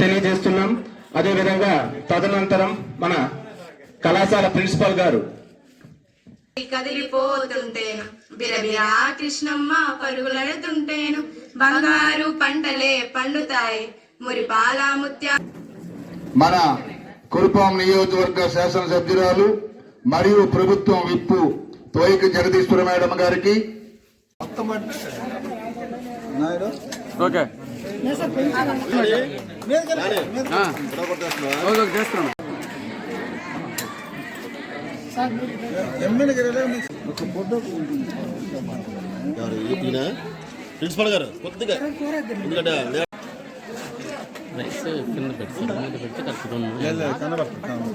తెలియజేస్తున్నాం. అదేవిధంగా తదనంతరం మన కళాశాల ప్రిన్సిపాల్ గారు. కదిలిపోతుంటేను బిరబిరా కృష్ణమ్మ పరుగులెడుతుంటేను బంగారు పంటలే పండుతాయి మురిపాల ముత్య మన కురుపాం నియోజకవర్గ శాసనసభ్యురాలు మరియు ప్రభుత్వం విప్పు తోయిక జగదీశ్వర మేడం గారికి. ఓకే. ప్రిన్సిపల్ గారు కొద్దిగా ఎందుకంటే రైస్ కింద పెట్టి పెట్టి కలుపుతున్నాను